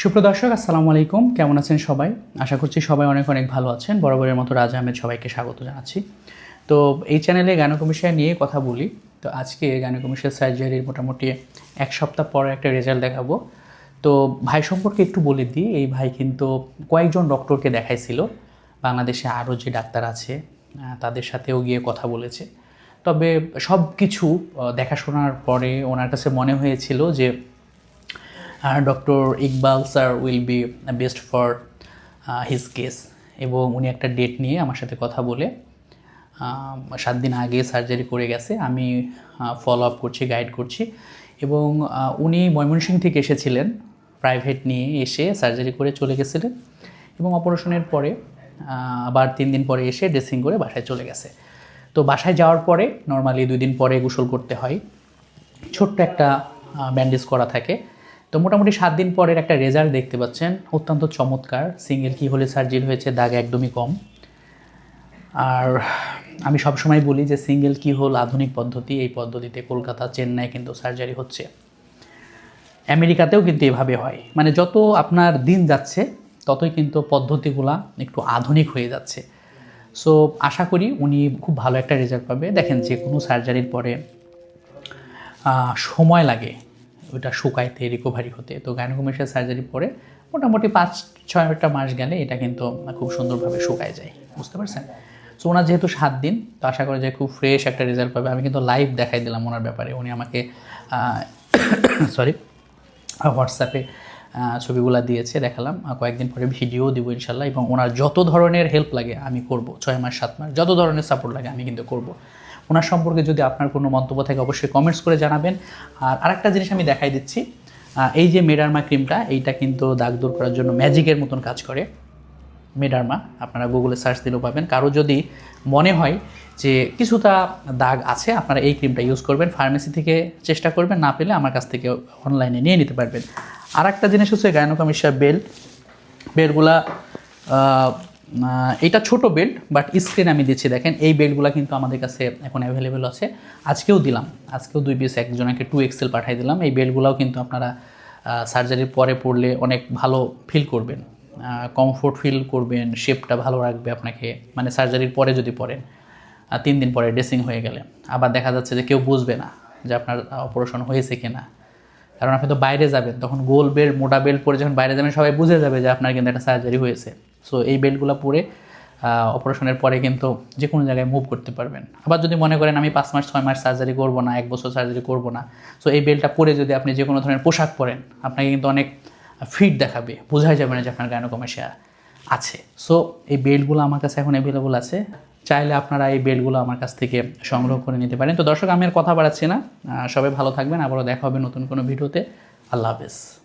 সুপ্রদর্শক আসসালামু আলাইকুম। কেমন আছেন সবাই? আশা করছি সবাই অনেক অনেক ভালো আছেন। বরাবরের মতো রাজা আহমেদ সবাইকে স্বাগত জানাচ্ছি। তো এই চ্যানেলে গানকমিশন নিয়ে কথা বলি। তো আজকে গানকমিশন সার্জারির মোটামুটি এক সপ্তাহ পরে একটা রেজাল্ট দেখাবো। তো ভাই সম্পর্কে একটু বলে দিই। এই ভাই কিন্তু কয়েকজন ডক্টরকে দেখাইছিল। বাংলাদেশে আরও যে ডাক্তার আছে তাদের সাথেও গিয়ে কথা বলেছে। তবে সব কিছু দেখাশোনার পরে ওনার কাছে মনে হয়েছিল যে doctor Iqbal sir will be best for his case. এবং উনি একটা ডেট নিয়ে আমার সাথে কথা বলে সাত দিন আগে সার্জারি করে গেছে। আমি ফলো আপ করছি গাইড করছি। এবং উনি ময়মনসিংহ থেকে এসেছিলেন প্রাইভেট নিয়ে এসে সার্জারি করে চলে গেছিলেন। এবং অপারেশনের পরে আবার তিন দিন পরে এসে ড্রেসিং করে বাসায় চলে গেছে। তো বাসায় যাওয়ার পরে নর্মালি দুই দিন পরে গোসল করতে হয়। ছোট্ট একটা ব্যান্ডেজ করা থাকে। তো মোটামুটি সাত দিন পরের একটা রেজাল্ট দেখতে পাচ্ছেন। অত্যন্ত চমৎকার। সিঙ্গেল কি হলে সার্জারি হয়েছে, দাগ একদমই কম। আর আমি সবসময় বলি যে সিঙ্গেল কি হোল আধুনিক পদ্ধতি, এই পদ্ধতিতে কলকাতা, চেন্নাই কিন্তু সার্জারি হচ্ছে। আমেরিকাতেও কিন্তু এভাবে হয়। মানে যত আপনার দিন যাচ্ছে, ততই কিন্তু পদ্ধতিগুলা একটু আধুনিক হয়ে যাচ্ছে। সো আশা করি উনি খুব ভালো একটা রেজাল্ট পাবে। দেখেন যে কোনো সার্জারির পরে সময় লাগে। ওটা শুকাইতে রিকভারি হতে। তো গাইনোকমেশিয়াল সার্জারি পরে মোটামুটি পাঁচ ছয়টা মাস গেলে এটা কিন্তু খুব সুন্দরভাবে শুকায় যায়। বুঝতে পারছেন? সো ওনার যেহেতু সাত দিন, তো আশা করা যায় খুব ফ্রেশ একটা রেজাল্ট পাবে। আমি কিন্তু লাইভ দেখাই দিলাম ওনার ব্যাপারে। উনি আমাকে সরি হোয়াটসঅ্যাপে ছবিগুলো দিয়েছে, দেখালাম। কয়েকদিন পরে ভিডিও দিব ইনশাল্লাহ। এবং ওনার যত ধরনের হেল্প লাগে আমি করব। ছয় মাস, সাত মাস, যত ধরনের সাপোর্ট লাগে আমি কিন্তু করব। ওনার সম্পর্কে যদি আপনার কোনো মন্তব্য থাকে, অবশ্যই কমেন্টস করে জানাবেন। আর আরেকটা জিনিস আমি দেখাই দিচ্ছি এই যে মেডারমা ক্রিমটা, এইটা কিন্তু দাগ দূর করার জন্য ম্যাজিকের মতন কাজ করে। মেডারমা, আপনারা গুগলে সার্চ দিলেও পাবেন। কারও যদি মনে হয় যে কিছুটা দাগ আছে, আপনারা এই ক্রিমটা ইউজ করবেন ফার্মেসি থেকে চেষ্টা করবেন, না পেলে আমার কাছ থেকে অনলাইনে নিয়ে নিতে পারবেন। আর একটা জিনিস হচ্ছে গায়নোকামিশা বেল বেল্টগুলা এটা ছোট বেল্ট বাট স্ক্রিন আমি দিচ্ছি। দেখেন, এই বেল্টগুলো কিন্তু আমাদের কাছে এখন অ্যাভেলেবেল আছে। আজকেও দিলাম। আজকেও দুই পিস একজনকে টু এক্সেল পাঠিয়ে দিলাম। এই বেল্টগুলোও কিন্তু আপনারা সার্জারির পরে পড়লে অনেক ভালো ফিল করবেন। কমফোর্ট ফিল করবেন শেপটা ভালো রাখবে আপনাকে। মানে সার্জারির পরে যদি পড়েন তিন দিন পরে ড্রেসিং হয়ে গেলে। আবার দেখা যাচ্ছে যে কেউ বুঝবে না যে আপনার অপারেশন হয়েছে কিনা। কারণ আপনি তো বাইরে যাবেন, তখন গোল বেল্ট মোটা বেল্ট পরে যখন বাইরে যাবেন, সবাই বুঝে যাবে যে আপনার কিন্তু একটা সার্জারি হয়েছে। সো এই বেল্টগুলো পরে অপারেশনের পরে কিন্তু যে কোনো জায়গায় মুভ করতে পারবেন। আবার যদি মনে করেন আমি পাঁচ মাস, ছয় মাস সার্জারি করব না, এক বছর সার্জারি করব না সো এই বেল্টটা পরে যদি আপনি যে কোনো ধরনের পোশাক পরেন, আপনাকে কিন্তু অনেক ফিট দেখাবে, বোঝাই যাবে না যে আপনার গায়নোকমেশিয়া আছে। সো এই বেল্টগুলো আমার কাছে এখন অ্যাভেলেবল আছে। চাইলে আপনারা এই বেল্টগুলো আমার কাছ থেকে সংগ্রহ করে নিতে পারেন। তো দর্শক, আমি আর কথা বাড়াচ্ছি না। সবাই ভালো থাকবেন। আবারও দেখা হবে নতুন কোনো ভিডিওতে। আল্লাহ হাফেজ।